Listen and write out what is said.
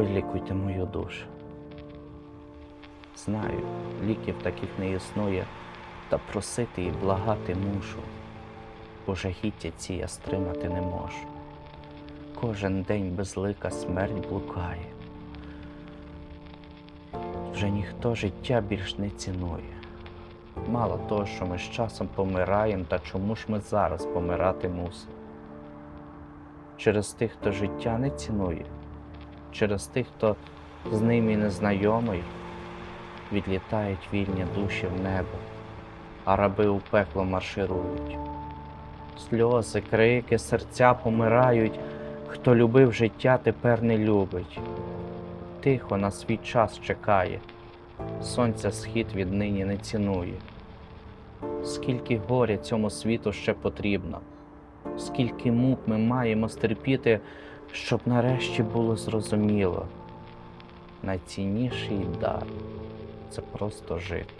Вилікуйте мою душу. Знаю, ліків таких не існує, та просити і благати мушу, бо жахіття ці я стримати не можу. Кожен день безлика смерть блукає. Вже ніхто життя більш не цінує. Мало того, що ми з часом помираємо, та чому ж ми зараз помирати мусимо? Через тих, хто життя не цінує, через тих, хто з ними незнайомий, відлітають вільні душі в небо, а раби у пекло марширують. Сльози, крики, серця помирають, хто любив життя, тепер не любить. Тихо на свій час чекає, сонця схід віднині не цінує. Скільки горя цьому світу ще потрібно, скільки мук ми маємо стерпіти, щоб нарешті було зрозуміло. Найцінніший дар це просто жити.